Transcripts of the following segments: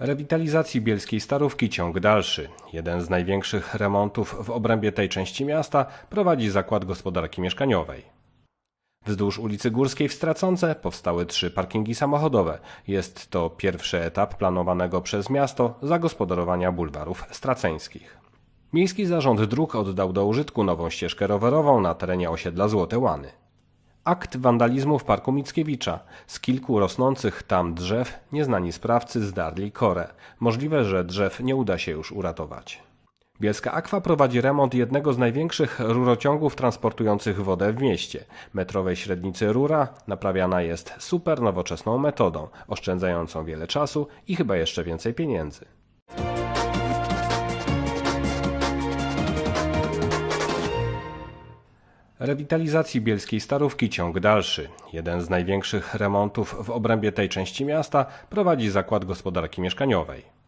Rewitalizacji bielskiej Starówki ciąg dalszy. Jeden z największych remontów w obrębie tej części miasta prowadzi Zakład Gospodarki Mieszkaniowej. Wzdłuż ulicy Górskiej w Straconce powstały trzy parkingi samochodowe. Jest to pierwszy etap planowanego przez miasto zagospodarowania bulwarów straceńskich. Miejski Zarząd Dróg oddał do użytku nową ścieżkę rowerową na terenie osiedla Złote Łany. Akt wandalizmu w parku Mickiewicza. Z kilku rosnących tam drzew nieznani sprawcy zdarli korę. Możliwe, że drzew nie uda się już uratować. Bielska Aqua prowadzi remont jednego z największych rurociągów transportujących wodę w mieście. Metrowej średnicy rura naprawiana jest super nowoczesną metodą, oszczędzającą wiele czasu i chyba jeszcze więcej pieniędzy. Rewitalizacji bielskiej Starówki ciąg dalszy. Jeden z największych remontów w obrębie tej części miasta prowadzi Zakład Gospodarki Mieszkaniowej.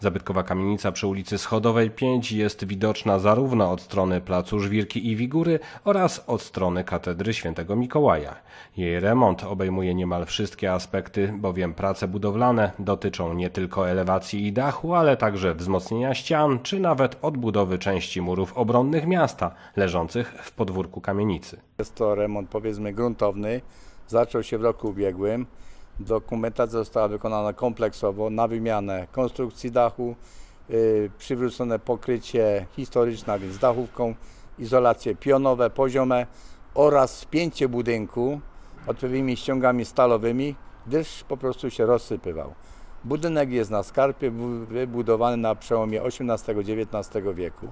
Zabytkowa kamienica przy ulicy Schodowej 5 jest widoczna zarówno od strony placu Żwirki i Wigury oraz od strony katedry świętego Mikołaja. Jej remont obejmuje niemal wszystkie aspekty, bowiem prace budowlane dotyczą nie tylko elewacji i dachu, ale także wzmocnienia ścian czy nawet odbudowy części murów obronnych miasta leżących w podwórku kamienicy. Jest to remont powiedzmy gruntowny. Zaczął się w roku ubiegłym. Dokumentacja została wykonana kompleksowo na wymianę konstrukcji dachu, yy, przywrócone pokrycie historyczne, a więc dachówką, izolacje pionowe, poziome oraz spięcie budynku odpowiednimi ściągami stalowymi, gdyż po prostu się rozsypywał. Budynek jest na skarpie, wy- wybudowany na przełomie XVIII-XIX wieku.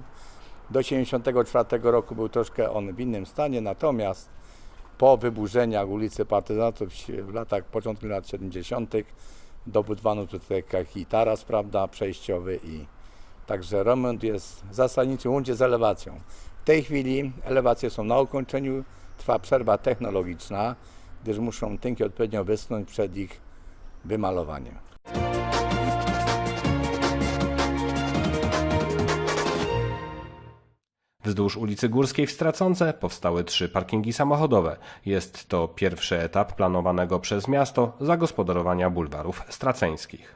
Do 1974 roku był troszkę on w innym stanie, natomiast po wyburzeniach ulicy Partyzantów w latach, początku lat 70. dobudowano tutaj taki taras, prawda, przejściowy i także remont jest zasadniczy łącznie z elewacją. W tej chwili elewacje są na ukończeniu, trwa przerwa technologiczna, gdyż muszą tynki odpowiednio wyschnąć przed ich wymalowaniem. Wzdłuż ulicy Górskiej w Straconce powstały trzy parkingi samochodowe. Jest to pierwszy etap planowanego przez miasto zagospodarowania bulwarów straceńskich.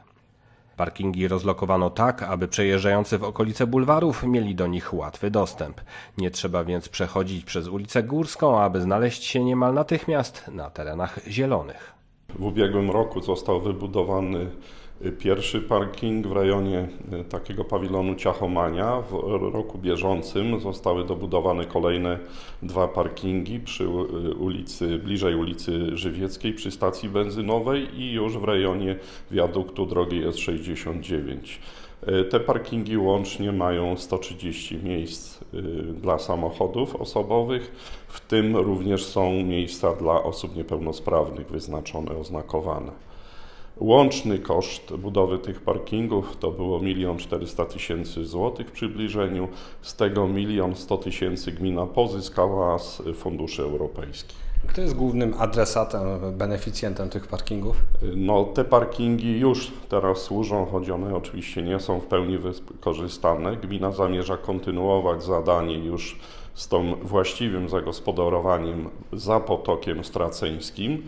Parkingi rozlokowano tak, aby przejeżdżający w okolice bulwarów mieli do nich łatwy dostęp. Nie trzeba więc przechodzić przez ulicę Górską, aby znaleźć się niemal natychmiast na terenach zielonych. W ubiegłym roku został wybudowany pierwszy parking w rejonie y, takiego pawilonu Ciachomania. W roku bieżącym zostały dobudowane kolejne dwa parkingi przy y, ulicy, bliżej ulicy Żywieckiej przy stacji benzynowej i już w rejonie wiaduktu drogi S69. Y, Te parkingi łącznie mają 130 miejsc y, dla samochodów osobowych, w tym również są miejsca dla osób niepełnosprawnych wyznaczone, oznakowane. Łączny koszt budowy tych parkingów to było 1 400 tysięcy złotych w przybliżeniu, z tego 1 100 tysięcy gmina pozyskała z funduszy europejskich. Kto jest głównym adresatem, beneficjentem tych parkingów? No, te parkingi już teraz służą, choć one oczywiście nie są w pełni wykorzystane. Gmina zamierza kontynuować zadanie już z tą właściwym zagospodarowaniem za potokiem straceńskim.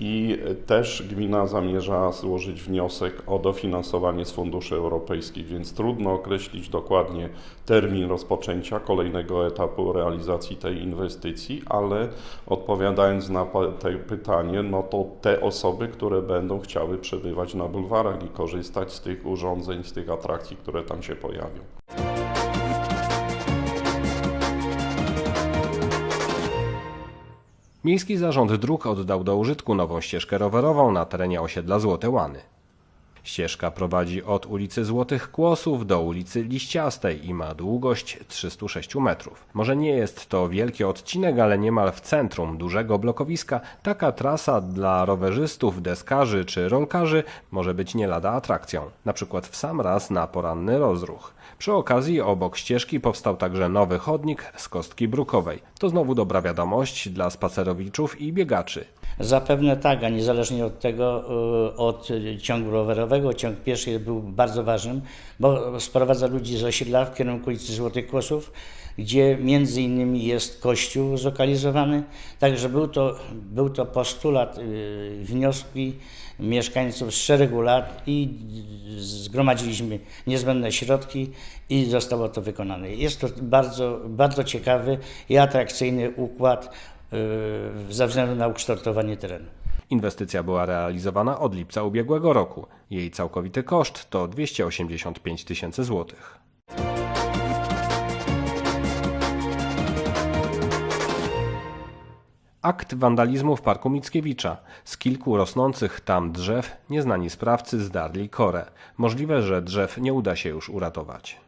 I też gmina zamierza złożyć wniosek o dofinansowanie z funduszy europejskich, więc trudno określić dokładnie termin rozpoczęcia kolejnego etapu realizacji tej inwestycji, ale odpowiadając na te pytanie, no to te osoby, które będą chciały przebywać na bulwarach i korzystać z tych urządzeń, z tych atrakcji, które tam się pojawią. Miejski Zarząd Dróg oddał do użytku nową ścieżkę rowerową na terenie osiedla Złote Łany. Ścieżka prowadzi od ulicy Złotych Kłosów do ulicy Liściastej i ma długość 306 metrów. Może nie jest to wielki odcinek, ale niemal w centrum dużego blokowiska taka trasa dla rowerzystów, deskarzy czy rolkarzy może być nie lada atrakcją, na przykład w sam raz na poranny rozruch. Przy okazji obok ścieżki powstał także nowy chodnik z kostki brukowej. To znowu dobra wiadomość dla spacerowiczów i biegaczy. Zapewne tak, a niezależnie od tego, y, od ciągu rowerowego, ciąg pieszy był bardzo ważnym, bo sprowadza ludzi z osiedla w kierunku ulicy Złotych Kłosów, gdzie między innymi jest kościół zlokalizowany. Także był to, był to postulat, y, wnioski mieszkańców z szeregu lat i zgromadziliśmy niezbędne środki i zostało to wykonane. Jest to bardzo, bardzo ciekawy i atrakcyjny układ ze względu na ukształtowanie terenu. Inwestycja była realizowana od lipca ubiegłego roku. Jej całkowity koszt to 285 tysięcy złotych. Akt wandalizmu w parku Mickiewicza. Z kilku rosnących tam drzew nieznani sprawcy zdarli korę. Możliwe, że drzew nie uda się już uratować.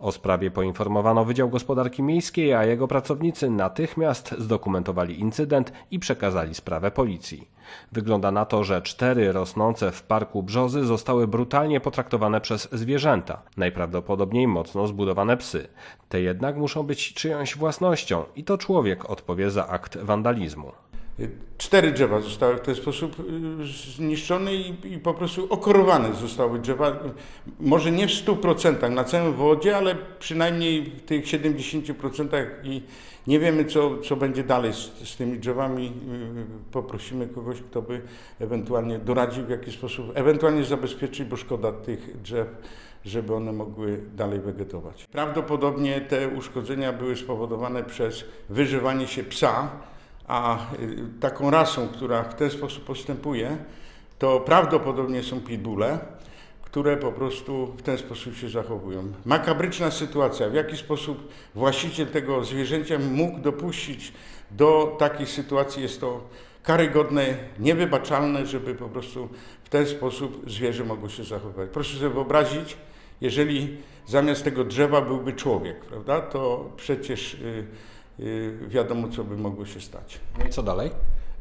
O sprawie poinformowano Wydział Gospodarki Miejskiej, a jego pracownicy natychmiast zdokumentowali incydent i przekazali sprawę policji. Wygląda na to, że cztery rosnące w parku brzozy zostały brutalnie potraktowane przez zwierzęta, najprawdopodobniej mocno zbudowane psy. Te jednak muszą być czyjąś własnością i to człowiek odpowie za akt wandalizmu. Cztery drzewa zostały w ten sposób y, zniszczone i, i po prostu okorowane zostały drzewa. Może nie w 100% na całym wodzie, ale przynajmniej w tych 70% i nie wiemy, co, co będzie dalej z, z tymi drzewami. Y, Poprosimy kogoś, kto by ewentualnie doradził, w jaki sposób, ewentualnie zabezpieczyć, bo szkoda tych drzew żeby one mogły dalej wegetować. Prawdopodobnie te uszkodzenia były spowodowane przez wyżywanie się psa, a y, taką rasą, która w ten sposób postępuje, to prawdopodobnie są pitbulle, które po prostu w ten sposób się zachowują. Makabryczna sytuacja, w jaki sposób właściciel tego zwierzęcia mógł dopuścić do takiej sytuacji, jest to karygodne, niewybaczalne, żeby po prostu w ten sposób zwierzę mogło się zachowywać. Proszę sobie wyobrazić, jeżeli zamiast tego drzewa byłby człowiek, prawda, to przecież y, y, wiadomo, co by mogło się stać. No i co dalej?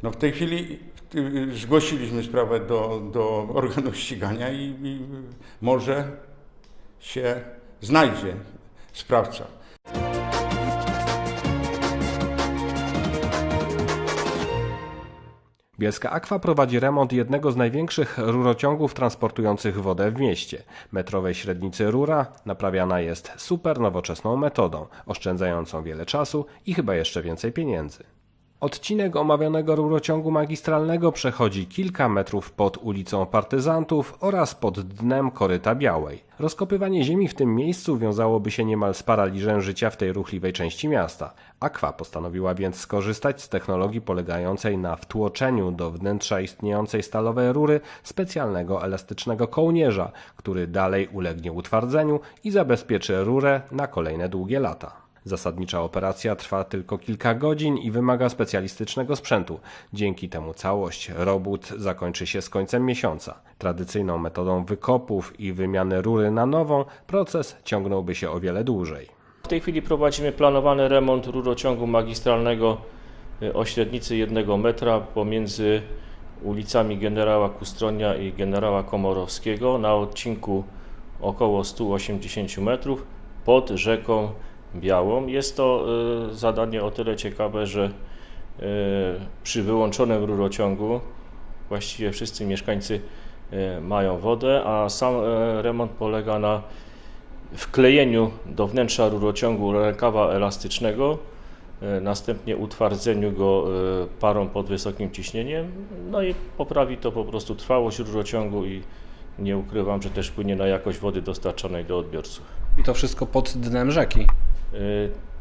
No w tej chwili y, zgłosiliśmy sprawę do, do organów ścigania i, i może się znajdzie sprawca. Bielska Aqua prowadzi remont jednego z największych rurociągów transportujących wodę w mieście. Metrowej średnicy rura naprawiana jest super nowoczesną metodą, oszczędzającą wiele czasu i chyba jeszcze więcej pieniędzy. Odcinek omawianego rurociągu magistralnego przechodzi kilka metrów pod ulicą Partyzantów oraz pod dnem Koryta Białej. Rozkopywanie ziemi w tym miejscu wiązałoby się niemal z paraliżem życia w tej ruchliwej części miasta. Aqua postanowiła więc skorzystać z technologii polegającej na wtłoczeniu do wnętrza istniejącej stalowej rury specjalnego elastycznego kołnierza, który dalej ulegnie utwardzeniu i zabezpieczy rurę na kolejne długie lata. Zasadnicza operacja trwa tylko kilka godzin i wymaga specjalistycznego sprzętu. Dzięki temu całość robót zakończy się z końcem miesiąca. Tradycyjną metodą wykopów i wymiany rury na nową proces ciągnąłby się o wiele dłużej. W tej chwili prowadzimy planowany remont rurociągu magistralnego y, o średnicy 1 metra pomiędzy ulicami Generała Kustronia i Generała Komorowskiego na odcinku około 180 metrów pod rzeką Białą. Jest to y, zadanie o tyle ciekawe, że y, przy wyłączonym rurociągu właściwie wszyscy mieszkańcy y, mają wodę, a sam remont polega na wklejeniu do wnętrza rurociągu rękawa elastycznego, następnie utwardzeniu go parą pod wysokim ciśnieniem, no i poprawi to po prostu trwałość rurociągu i nie ukrywam, że też wpłynie na jakość wody dostarczanej do odbiorców. I to wszystko pod dnem rzeki. E,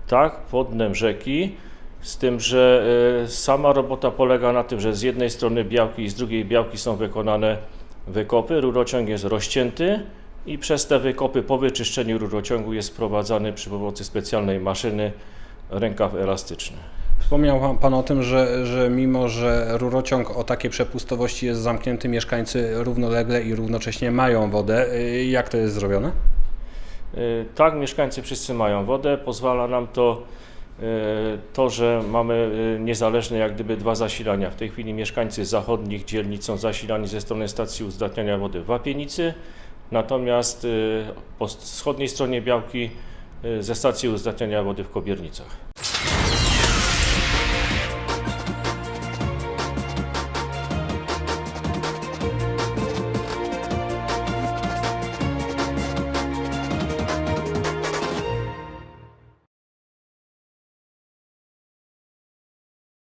Tak, pod dnem rzeki, z tym, że e, sama robota polega na tym, że z jednej strony białki i z drugiej białki są wykonane wykopy, rurociąg jest rozcięty i przez te wykopy po wyczyszczeniu rurociągu jest wprowadzany przy pomocy specjalnej maszyny rękaw elastyczny. Wspomniał pan- pan o tym, że, że mimo, że rurociąg o takiej przepustowości jest zamknięty, mieszkańcy równolegle i równocześnie mają wodę. Y, Jak to jest zrobione? Y, Tak, mieszkańcy wszyscy mają wodę. Pozwala nam to y, to, że mamy y, niezależne jak gdyby dwa zasilania. W tej chwili mieszkańcy zachodnich dzielnic są zasilani ze strony stacji uzdatniania wody w Wapienicy, natomiast po wschodniej stronie Białki ze stacji uzdatniania wody w Kobiernicach.